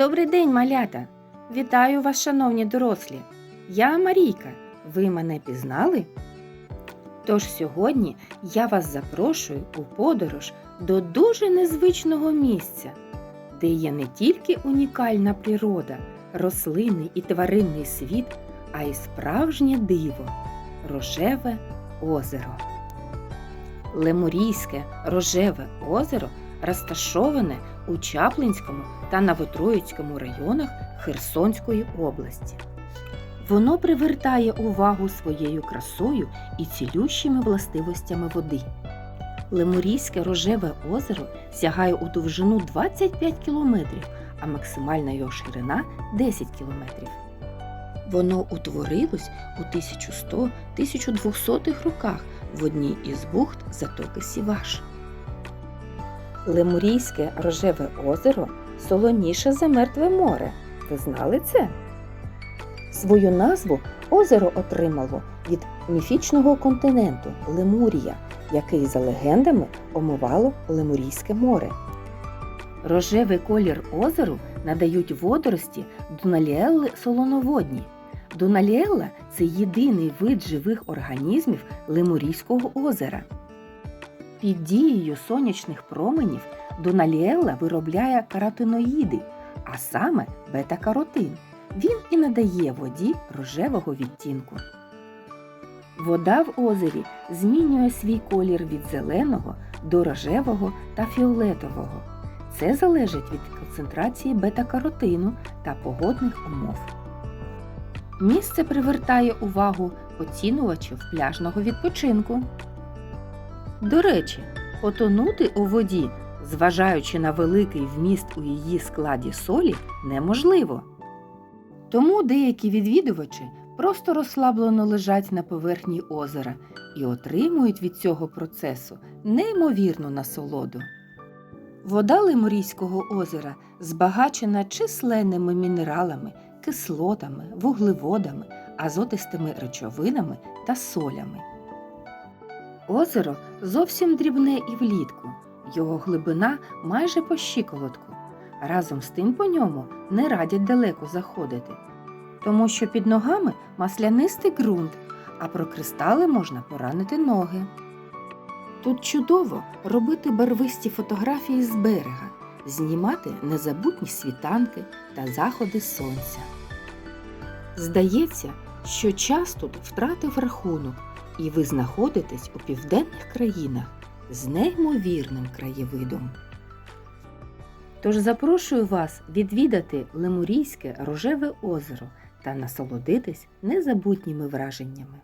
Добрий день, малята! Вітаю вас, шановні дорослі! Я Марійка. Ви мене пізнали? Тож сьогодні я вас запрошую у подорож до дуже незвичного місця, де є не тільки унікальна природа, рослинний і тваринний світ, а й справжнє диво рожеве озеро. Лемурійське рожеве озеро розташоване у Чаплинському та Новотроїцькому районах Херсонської області. Воно привертає увагу своєю красою і цілющими властивостями води. Лемурійське рожеве озеро сягає у довжину 25 кілометрів, а максимальна його ширина 10 кілометрів. Воно утворилось у 1100-1200 роках в одній із бухт затоки Сіваш. Лемурійське рожеве озеро солоніше за мертве море. Ви знали це? Свою назву озеро отримало від міфічного континенту Лемурія, який за легендами омивало Лемурійське море. Рожевий колір озеру надають водорості дуналіелли солоноводні. Дуналіелла – це єдиний вид живих організмів Лемурійського озера. Під дією сонячних променів Дуналіелла виробляє каротиноїди, а саме бета-каротин. Він і надає воді рожевого відтінку. Вода в озері змінює свій колір від зеленого до рожевого та фіолетового. Це залежить від концентрації бета-каротину та погодних умов. Місце привертає увагу поцінувачів пляжного відпочинку. До речі, потонути у воді, зважаючи на великий вміст у її складі солі, неможливо. Тому деякі відвідувачі просто розслаблено лежать на поверхні озера і отримують від цього процесу неймовірну насолоду. Вода Лемурійського озера збагачена численними мінералами, кислотами, вуглеводами, азотистими речовинами та солями. Озеро зовсім дрібне і влітку, його глибина майже по щиколотку. Разом з тим по ньому не радять далеко заходити, тому що під ногами маслянистий ґрунт, а про кристали можна поранити ноги. Тут чудово робити барвисті фотографії з берега, знімати незабутні світанки та заходи сонця. Здається, що час тут втратив рахунок, і ви знаходитесь у південних країнах з неймовірним краєвидом. Тож запрошую вас відвідати Лемурійське рожеве озеро та насолодитись незабутніми враженнями.